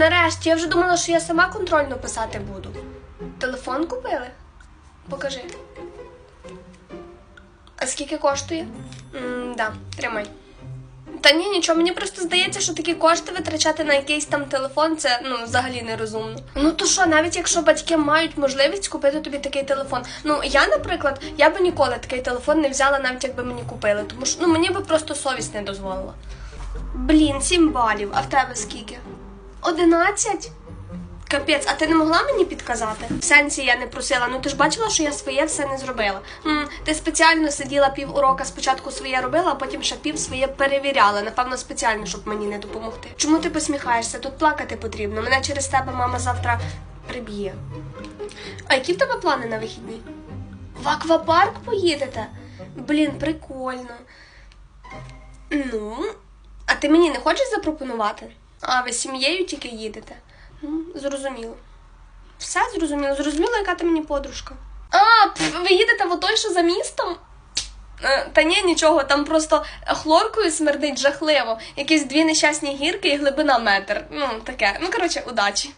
нарешті, я вже думала, що я сама контрольно писати буду. Телефон купили? Покажи. А скільки коштує? м да, тримай. Та ні, нічого, мені просто здається, що такі кошти витрачати на якийсь там телефон, це ну взагалі нерозумно. Ну то що, навіть якщо батьки мають можливість купити тобі такий телефон. Ну я, наприклад, я би ніколи такий телефон не взяла, навіть якби мені купили, тому що ну мені би просто совість не дозволила. Блін, сім балів, а в тебе скільки? Одинадцять? Капець, а ти не могла мені підказати? В сенсі я не просила. Ну ти ж бачила, що я своє все не зробила. м ти спеціально сиділа пів урока, спочатку своє робила, а потім ще пів своє перевіряла. Напевно, спеціально, щоб мені не допомогти. Чому ти посміхаєшся? Тут плакати потрібно. Мене через тебе мама завтра приб'є. А які в тебе плани на вихідні? В аквапарк поїдете? Блін, прикольно. Ну, а ти мені не хочеш запропонувати? А ви з сім'єю тільки їдете? Ну, зрозуміло. Все зрозуміло. Зрозуміло, яка ти мені подружка. А, ви їдете в отой, що за містом? Е, Та ні, нічого, там просто хлоркою смердить жахливо. Якісь дві нещасні гірки і глибина метр. Ну, таке. Ну, коротше, удачі.